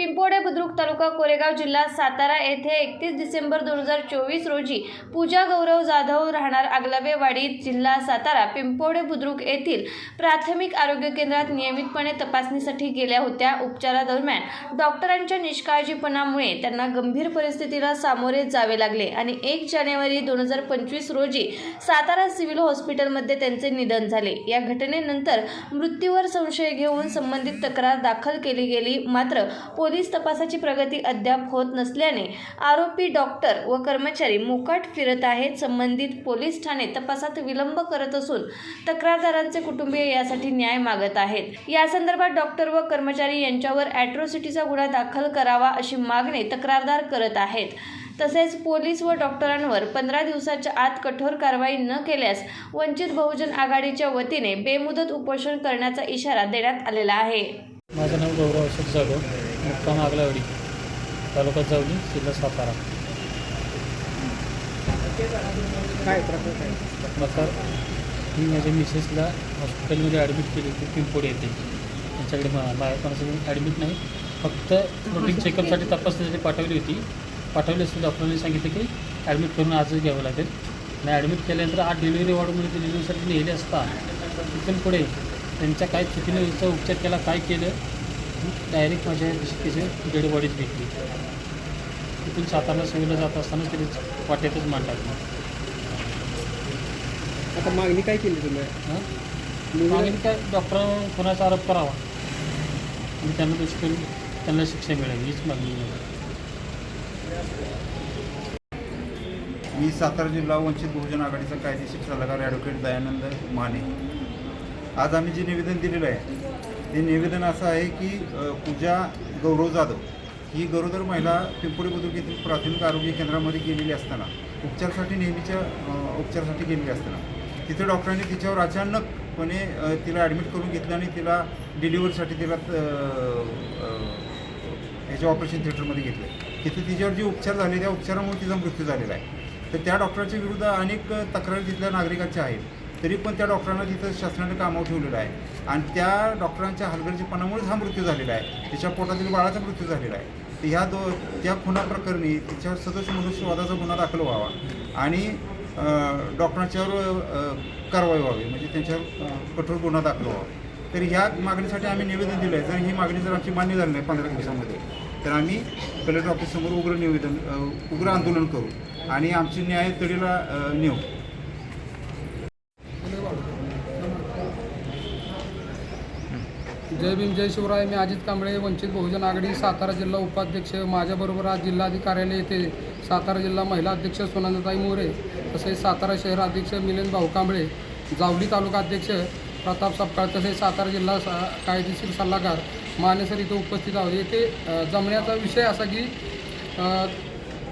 पिंपोडे बुद्रुक तालुका कोरेगाव जिल्हा सातारा येथे एकतीस डिसेंबर दोन हजार चोवीस रोजी पूजा गौरव जाधव राहणार आगलावेवाडी जिल्हा सातारा पिंपोडे बुद्रुक येथील प्राथमिक आरोग्य केंद्रात नियमितपणे तपासणीसाठी गेल्या होत्या. उपचारादरम्यान डॉक्टरांच्या निष्काळजीपणामुळे त्यांना गंभीर परिस्थितीला सामोरे जावे लागले आणि एक जानेवारी दोन हजार पंचवीस रोजी सातारा सिव्हिल हॉस्पिटलमध्ये त्यांचे निधन झाले. या घटनेनंतर मृत्यूवर संशय घेऊन संबंधित तक्रार दाखल केली गेली. मात्र पोलीस पोलीस तपासाची प्रगती अद्याप होत नसल्याने आरोपी डॉक्टर व कर्मचारी मोकाट फिरत आहेत. संबंधित पोलीस ठाणे तपासात विलंब करत असून तक्रारदारांचे कुटुंबीय यासाठी न्याय मागत आहेत. या संदर्भात डॉक्टर व कर्मचारी यांच्यावर ॲट्रॉसिटीचा गुन्हा दाखल करावा अशी मागणी तक्रारदार करत आहेत. तसेच पोलीस व डॉक्टरांवर पंधरा दिवसाच्या आत कठोर कारवाई न केल्यास वंचित बहुजन आघाडीच्या वतीने बेमुदत उपोषण करण्याचा इशारा देण्यात आलेला आहे. माझं नाव गौरव अशोक जाधव. मुक्काम आगलावाडी तालुका जावली जिल्हा सातारा. काय प्रकार काय प्रकार मी माझ्या मिसेसला हॉस्पिटलमध्ये ॲडमिट केली होती पिंपोड येते त्यांच्याकडे बाहेर कोणासाठी ॲडमिट नाही. फक्त रुटीन चेकअपसाठी तपासण्यासाठी पाठवली होती. पाठवली असते डॉक्टरांनी सांगितलं की ॲडमिट करून आजच घ्यावं लागेल. आणि ॲडमिट केल्यानंतर आज डिलिव्हरी वॉर्डमध्ये डिलिव्हरीसाठी नेले असता तिथून पुढे त्यांच्या काय चुकीने उपचार केला काय केलं डायरेक्ट माझ्या त्याची डेड बॉडीच भेटली. तिथून सातारला सिव्हिलला जात असताना तरी वाटेतच मान टाकली. आता मागणी काय केली तुम्ही? हां? मागणी काय? डॉक्टर कोणाचा आरोप करावा? आणि त्यांना दोषी करून त्यांना शिक्षा मिळावी हीच मागणी. मी सातारा जिल्हा वंचित बहुजन आघाडीचा कायदेशीर सल्लागार ॲडव्होकेट दयानंद माने. आज आम्ही जे निवेदन दिलेलं आहे ते निवेदन असं आहे की पूजा गौरव जाधव ही गरोदर महिला पिंपोडी बुद्रुक येथील प्राथमिक आरोग्य केंद्रामध्ये गेलेली असताना उपचारासाठी नेहमीच्या उपचारासाठी गेलेली असताना तिथे डॉक्टरांनी तिच्यावर अचानकपणे तिला ॲडमिट करून घेतलं आणि तिला डिलिव्हरीसाठी तिला याच्या ऑपरेशन थिएटरमध्ये घेतलं. तिथे तिच्यावर जे उपचार झाले त्या उपचारामुळे तिचा मृत्यू झालेला आहे. तर त्या डॉक्टरांच्या विरुद्ध अनेक तक्रारी तिथल्या नागरिकांच्या आहेत. तरी पण त्या डॉक्टरांना तिथं शासनाने कामावर ठेवलेलं आहे. आणि त्या डॉक्टरांच्या हलगर्जीपणामुळेच हा मृत्यू झालेला आहे. तिच्या पोटातील बाळाचा मृत्यू झालेला आहे. तर ह्या दो त्या खुना प्रकरणी तिच्यावर सदस्य मनुष्यवादाचा गुन्हा दाखल व्हावा. आणि डॉक्टरांच्यावर कारवाई व्हावी. म्हणजे त्यांच्यावर कठोर गुन्हा दाखल व्हावा. तर ह्या मागणीसाठी आम्ही निवेदन दिलं आहे जर ही मागणी जर आमची मान्य झाली नाही पंधरा दिवसामध्ये तर आम्ही कलेक्टर ऑफिससमोर उग्र निवेदन उग्र आंदोलन करू. आणि आमची न्याय तडीला नेऊ. जय भीम जय शिवराय. मी अजित कांबळे वंचित बहुजन आघाडी सातारा जिल्हा उपाध्यक्ष. माझ्याबरोबर आज जिल्हाधिकारी कार्यालय येथे सातारा जिल्हा महिला अध्यक्ष सोनंदताई मोरे तसेच सातारा शहर अध्यक्ष मिलिंद भाऊ कांबळे जावली तालुका अध्यक्ष प्रताप सपकाळ तसेच सातारा जिल्हा सा कायदेशीर सल्लागार मानेसर इथं उपस्थित आहोत. येथे जमण्याचा विषय असा की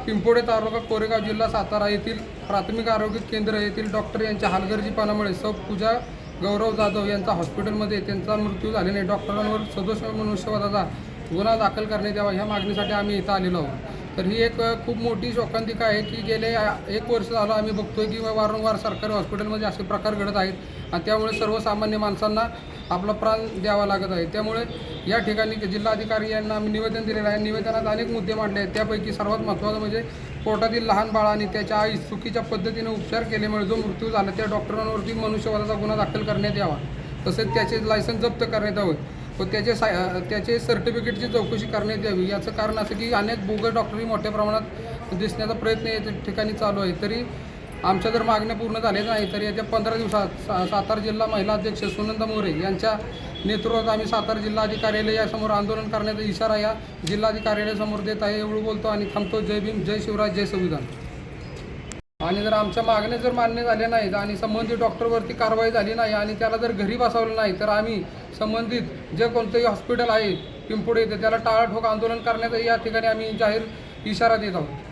पिंपोडे तालुका कोरेगाव जिल्हा सातारा येथील प्राथमिक आरोग्य केंद्र येथील डॉक्टर यांच्या हलगर्जीपणामुळे सब पूजा गौरव जाधव यांचा हॉस्पिटलमध्ये त्यांचा मृत्यू झाल्याने डॉक्टरांवर सदोष मनुष्यवादाचा गुन्हा दाखल करण्यात यावा ह्या मागणीसाठी आम्ही इथं आलेलो आहोत. तर ही एक खूप मोठी शोकांतिका आहे की गेले एक वर्ष झालं आम्ही बघतोय की वारंवार सरकारी हॉस्पिटलमध्ये असे प्रकार घडत आहेत आणि त्यामुळे सर्वसामान्य माणसांना आपला प्राण द्यावा लागत आहे. त्यामुळे या ठिकाणी जिल्हाधिकारी यांना आम्ही निवेदन दिलेलं आहे. निवेदनात अनेक मुद्दे मांडले आहेत. त्यापैकी सर्वात महत्त्वाचं म्हणजे पोटातील लहान बाळाने त्याच्या आई चुकीच्या पद्धतीने उपचार केल्यामुळे जो मृत्यू झाला त्या डॉक्टरांवरती मनुष्यवादाचा गुन्हा दाखल करण्यात यावा. तसेच त्याचे लायसन्स जप्त करण्यात यावे व त्याचे साय त्याचे सर्टिफिकेटची चौकशी करण्यात यावी. याचं कारण असं की अनेक बोगस डॉक्टरही मोठ्या प्रमाणात दिसण्याचा प्रयत्न या ठिकाणी चालू आहे. तरी आमच्या जर मागण्या पूर्ण झाल्या नाही तर येत्या पंधरा दिवसात सा सातारा जिल्हा महिला अध्यक्ष सुनंदा मोरे यांच्या नेतृत्वात आम्ही सातारा जिल्हाधिकारी यासमोर आंदोलन करण्याचा इशारा या जिल्हाधिकार्यालयासमोर देत आहे एवढं बोलतो आणि थांबतो. जय भीम जय शिवराज जय संविधान. आणि जर आमच्या मागण्या जर मान्य झाल्या नाहीत आणि संबंधित डॉक्टरवरती कारवाई झाली नाही आणि त्याला जर घरी बसवलं नाही तर आम्ही संबंधित जे कोणतंही हॉस्पिटल आहे पिंपुडे येथे त्याला टाळाठोक आंदोलन करण्याचा या ठिकाणी आम्ही जाहीर इशारा देत आहोत.